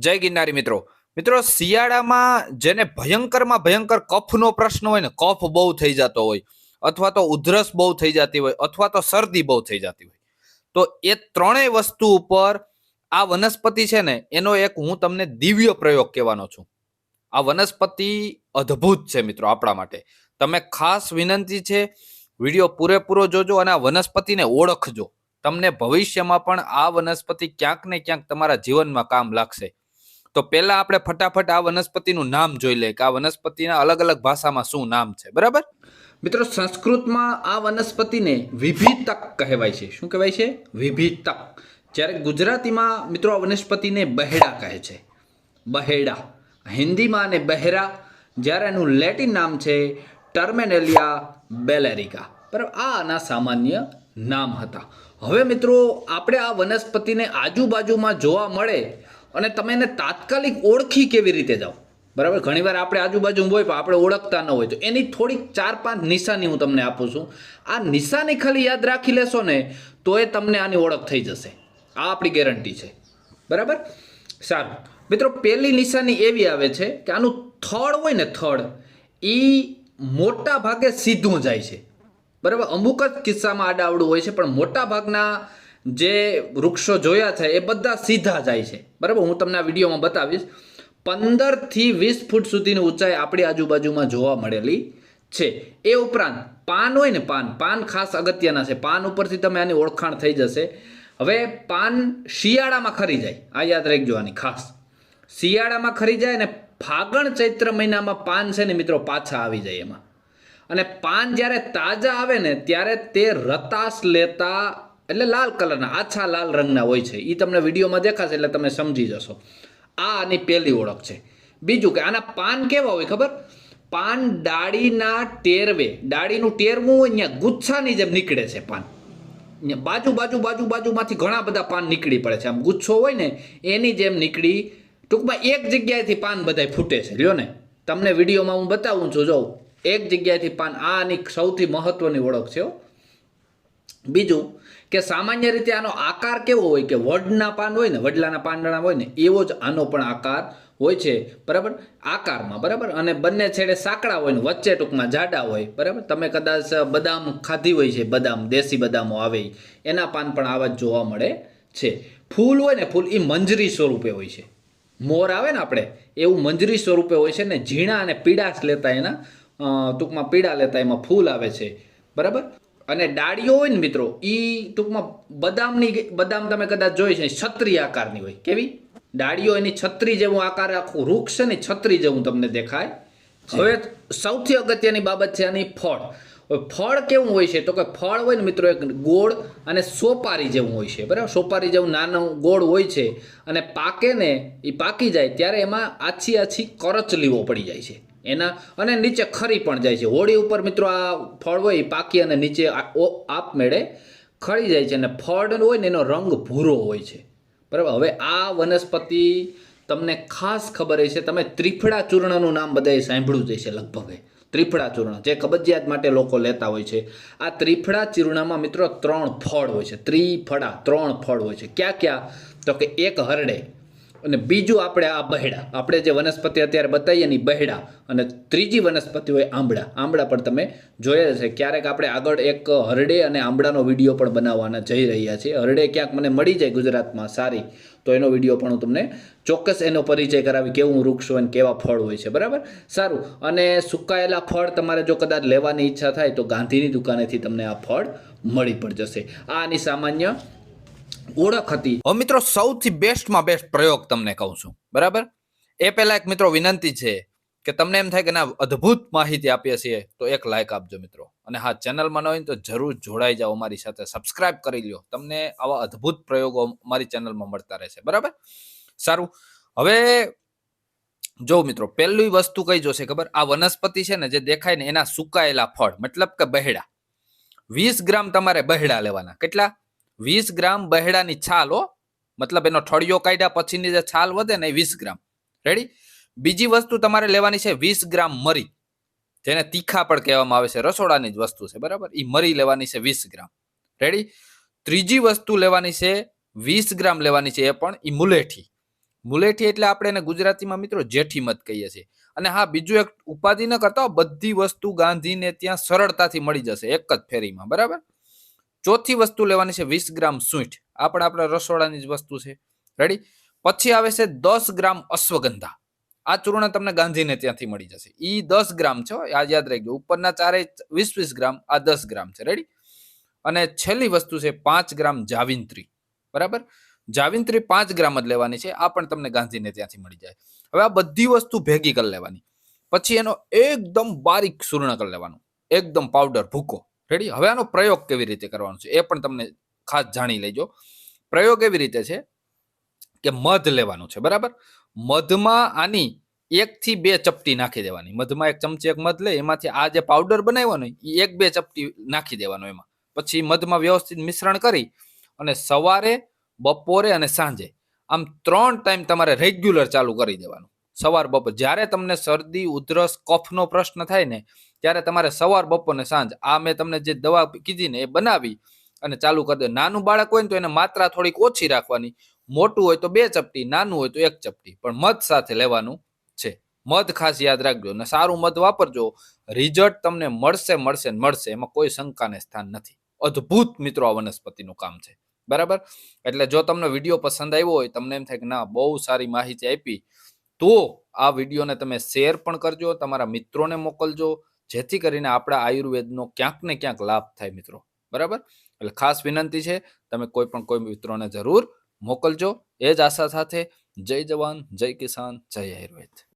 જય ગિરનારી મિત્રો. મિત્રો, શિયાળામાં જેને ભયંકરમાં ભયંકર કફનો પ્રશ્ન હોય ને, કફ બહુ થઈ જતો હોય, અથવા તો ઉધરસ બહુ થઈ જતી હોય, અથવા તો શરદી બહુ થઈ જતી હોય. તો એ ત્રણેય વસ્તુ ઉપર આ વનસ્પતિ છે ને, એનો એક હું તમને દિવ્ય પ્રયોગ કહેવાનો છું. આ વનસ્પતિ અદ્ભુત છે મિત્રો આપણા માટે. તમે ખાસ વિનંતી છે, વીડિયો પૂરેપૂરો જોજો અને આ વનસ્પતિને ઓળખજો. તમને ભવિષ્યમાં પણ આ વનસ્પતિ ક્યાંક ને ક્યાંક તમારા જીવનમાં કામ લાગશે. તો પહેલા આપણે ફટાફટ આ વનસ્પતિનું નામ જોઈ લઈએ કે આ વનસ્પતિના અલગ અલગ ભાષામાં શું નામ છે, બરાબર? મિત્રો, સંસ્કૃતમાં આ વનસ્પતિને વિભીતક કહેવાય છે. શું કહેવાય છે? વિભીતક. જ્યારે ગુજરાતીમાં મિત્રો, આ વનસ્પતિને બહેડા કહે છે. બહેડા. હિન્દીમાં અને બહેરા, જ્યારે એનું લેટિન નામ છે ટર્મેનેલિયા બેલેરિકા. બરાબર, આ આના સામાન્ય નામ હતા. હવે મિત્રો, આપણે આ વનસ્પતિને આજુબાજુમાં જોવા મળે અને તમે એને તાત્કાલિક ઓળખી કેવી રીતે જાઓ? બરાબર? ઘણીવાર આપણે આજુબાજુ હોય પણ આપણે ઓળખતા ન હોય. તો એની થોડીક ચાર પાંચ નિશાની હું તમને આપું છું. આ નિશાની ખાલી યાદ રાખી લેશો ને, તો એ તમને આની ઓળખ થઈ જશે. આ આપણી ગેરંટી છે. બરાબર? સારું. મિત્રો, પહેલી નિશાની એવી આવે છે કે આનું થડ હોય ને થડ એ મોટા ભાગે સીધું જાય છે. બરાબર? અમુક જ કિસ્સામાં આડાવડું હોય છે, પણ મોટા ભાગના જે વૃક્ષો જોયા છે, એ બધા સીધા જાય છે. બરાબર? હું તમને આ વિડીયોમાં બતાવીશ. પંદરથી વીસ ફૂટ સુધીની ઊંચાઈ આપણી આજુબાજુમાં જોવા મળેલી છે. એ ઉપરાંત પાન હોય ને પાન પાન ખાસ અગત્યના છે. પાન ઉપરથી તમે આની ઓળખાણ થઈ જશે. હવે પાન શિયાળામાં ખરી જાય. આ યાદ રાખજો આની, ખાસ. શિયાળામાં ખરી જાય ને ફાગણ ચૈત્ર મહિનામાં પાન છે ને મિત્રો પાછા આવી જાય એમાં. અને પાન જ્યારે તાજા આવે ને, ત્યારે તે રતાશ લેતા એટલે લાલ કલરના, આછા લાલ રંગના હોય છે. એ તમને વિડીયોમાં દેખાશે એટલે તમે સમજી જશો. આ આની પહેલી ઓળખ છે. બીજું કે આના પાન કેવા હોય ખબર? પાન ડાળીના ટેરવે. ડાળીનું ટેરવું હોય ત્યાં ગુચ્છાની જેમ નીકળે છે પાન. બાજુ બાજુ બાજુ, બાજુમાંથી ઘણા બધા પાન નીકળી પડે છે. આમ ગુચ્છો હોય ને, એની જેમ નીકળી ટૂંકમાં એક જગ્યાએથી પાન બધાય ફૂટે છે. લ્યો ને, તમને વિડીયોમાં હું બતાવું છું, જો એક જગ્યાએથી પાન આની સૌથી મહત્વની ઓળખ છે હો. બીજું કે સામાન્ય રીતે આનો આકાર કેવો હોય કે વડના પાન હોય ને, વડલાના પાંદડા હોય ને, એવો જ આનો પણ આકાર હોય છે. બરાબર? આકારમાં, બરાબર? અને બંને છેડે સાંકડા હોય ને, વચ્ચે ટૂંકમાં જાડા હોય. બરાબર? તમે કદાચ બદામ ખાધી હોય છે, બદામ, દેશી બદામો આવે, એના પાન પણ આવા જ જોવા મળે છે. ફૂલ હોય ને, ફૂલ, એ મંજરી સ્વરૂપે હોય છે. મોર આવે ને આપણે, એવું મંજરી સ્વરૂપે હોય છે ને, ઝીણા અને પીડાશ લેતા એના ટૂંકમાં પીડા લેતા એમાં ફૂલ આવે છે. બરાબર? અને ડાળીઓ હોય ને મિત્રો એ ટૂંકમાં બદામની બદામ તમે કદાચ જોઈ છે છત્રી આકારની હોય. કેવી? ડાળીઓ એની છત્રી જેવું આકાર આખું વૃક્ષ છે ને છત્રી જેવું તમને દેખાય. હવે સૌથી અગત્યની બાબત છે આની ફળ. ફળ કેવું હોય છે? તો કે ફળ હોય ને મિત્રો એક ગોળ અને સોપારી જેવું હોય છે. બરાબર? સોપારી જેવું નાનું ગોળ હોય છે અને પાકે ને એ પાકી જાય ત્યારે એમાં આછી આછી કરચલીઓ પડી જાય છે. એના અને નીચે ખરી પણ જાય છે. હોળી ઉપર મિત્રો આ ફળ હોય પાકી અને નીચે આપમેળે ખરી જાય છે અને ફળ હોય ને એનો રંગ ભૂરો હોય છે. બરાબર? હવે આ વનસ્પતિ તમને ખાસ ખબર હશે. તમે ત્રિફળા ચૂર્ણનું નામ બધાએ સાંભળ્યું જ હશે લગભગ. ત્રિફળા ચૂર્ણ. જે કબજિયાત માટે લોકો લેતા હોય છે. આ ત્રિફળા ચૂર્ણમાં મિત્રો ત્રણ ફળ હોય છે. ત્રિફળા, ત્રણ ફળ હોય છે. ક્યાં ક્યાં? તો કે એક હરડે. અને બીજું આપણે આ બહેડા. આપણે જે વનસ્પતિ અત્યારે બતાવીએ ને બહેડા અને ત્રીજી વનસ્પતિ હોય આંબળા. આંબળા પણ તમે જોયા છે ક્યારેક આપણે આગળ એક હરડે અને આંબળાનો વીડિયો પણ બનાવવાના જઈ રહ્યા છીએ. હરડે ક્યાંક મને મળી જાય ગુજરાતમાં સારી, તો એનો વીડિયો પણ હું તમને ચોક્કસ એનો પરિચય કરાવી કેવું વૃક્ષ હોય અને કેવા ફળ હોય છે. બરાબર? સારું. અને સુકાયેલા ફળ તમારે જો કદાચ લેવાની ઈચ્છા થાય તો ગાંધીની દુકાનેથી તમને આ ફળ મળી પણ જશે. આ આની સામાન્ય ઓળખ હતી. હવે મિત્રો, સૌથી બેસ્ટમાં બેસ્ટ પ્રયોગ તમને કહું છું. બરાબર? એ પહેલા એક મિત્રો વિનંતી છે કે તમને એમ થાય કે ના, અદ્ભુત માહિતી આપીએ છીએ, તો એક લાઈક આપજો મિત્રો. અને હા, ચેનલમાં ન હોય તો જરૂર જોડાઈ જાઓ અમારી સાથે. સબસ્ક્રાઇબ કરી લ્યો. તમને આવા અદ્ભુત પ્રયોગો અમારી ચેનલમાં મળતા રહેશે. બરાબર? સારું. હવે જો મિત્રો, પહેલી વસ્તુ કઈ જોશે ખબર? આ વનસ્પતિ છે ને, જે દેખાય ને, એના સુકાયેલા ફળ, મતલબ કે બહેડા. વીસ ગ્રામ તમારે બહેડા લેવાના. કેટલા? વીસ ગ્રામ બહેડાની છાલ, હો. મતલબ એનો ઠળિયો કાઢ્યા પછીની જે છાલ વધે ને વીસ ગ્રામ. રેડી બીજી વસ્તુ તમારે લેવાની છે વીસ ગ્રામ મરી. જેને તીખા પણ કહેવામાં આવે છે, રસોડાની જ વસ્તુ છે, બરાબર? એ મરી લેવાની છે વીસ ગ્રામ. રેડી ત્રીજી વસ્તુ લેવાની છે વીસ ગ્રામ લેવાની છે એ પણ એ મુલેઠી. મુલેઠી એટલે આપણે એને ગુજરાતીમાં મિત્રો જેઠી મત કહીએ છીએ. અને હા, બીજું એક ઉપાધિ ન કરતા બધી વસ્તુ ગાંધીને ત્યાં સરળતાથી મળી જશે, એક જ ફેરીમાં, બરાબર? ચોથી વસ્તુ લેવાની છે વીસ ગ્રામ સૂંઠ. આ પણ આપણા રસોડાની જ વસ્તુ છે. રેડી પછી આવે છે દસ ગ્રામ અશ્વગંધા. આ ચૂર્ણ તમને ગાંધીને ત્યાંથી મળી જશે. ઈ દસ ગ્રામ છે આ યાદ રાખજો. ઉપરના ચારે વીસ વીસ ગ્રામ, આ દસ ગ્રામ છે. રેડી અને છેલ્લી વસ્તુ છે પાંચ ગ્રામ જાવિંત્રી. બરાબર? જાવિંત્રી પાંચ ગ્રામ જ લેવાની છે. આ પણ તમને ગાંધીને ત્યાંથી મળી જાય. હવે આ બધી વસ્તુ ભેગી કરી લેવાની. પછી એનો એકદમ બારીક ચૂર્ણ કરી લેવાનું. એકદમ પાવડર ભૂકો. રેડી હવે આનો પ્રયોગ કેવી રીતે કરવાનો છે? એ પણ તમને ખાસ જાણી લેજો. પ્રયોગ એવી રીતે છે કે મધ લેવાનું છે, બરાબર? મધમાં આની એક થી બે ચપટી નાખી દેવાની. મધમાં એક ચમચી એક મધ લે, એમાંથી આ જે પાવડર બનાવ્યો એ એક બે ચપટી નાખી દેવાનો એમાં. પછી મધમાં વ્યવસ્થિત મિશ્રણ કરી અને સવારે, બપોરે અને સાંજે આમ ત્રણ ટાઈમ તમારે રેગ્યુલર ચાલુ કરી દેવાનું. સવાર બપોર. જ્યારે તમને શરદી, ઉધરસ, કફનો પ્રશ્ન થાય ને, ત્યારે તમારે સવાર બપોર ને સાંજ, આ મેં તમને જે દવા કીધી ને એ બનાવી અને ચાલુ કરી દે. નાનું બાળક હોય ને તો એને માત્રા થોડીક ઓછી રાખવાની. મોટું હોય તો બે ચપટી, નાનું હોય તો એક ચપટી. પણ મધ સાથે લેવાનું છે. મધ ખાસ યાદ રાખજો અને સારું મધ વાપરજો. રિઝલ્ટ તમને મળશે મળશે મળશે. એમાં કોઈ શંકાને સ્થાન નથી. અદ્ભુત મિત્રો આ વનસ્પતિનું કામ છે. બરાબર? એટલે જો તમને વીડિયો પસંદ આવ્યો હોય, તમને એમ થાય કે ના, બહુ સારી માહિતી આપી. તો આ વિડીયોને તમે શેર પણ કરજો, તમારા મિત્રોને મોકલજો, જેથી કરીને આપણા આયુર્વેદનો ક્યાંક ને ક્યાંક લાભ થાય મિત્રો. બરાબર? એટલે ખાસ વિનંતી છે, તમે કોઈ પણ કોઈ મિત્રોને જરૂર મોકલજો. એ જ આશા સાથે જય જવાન, જય કિસાન, જય આયુર્વેદ.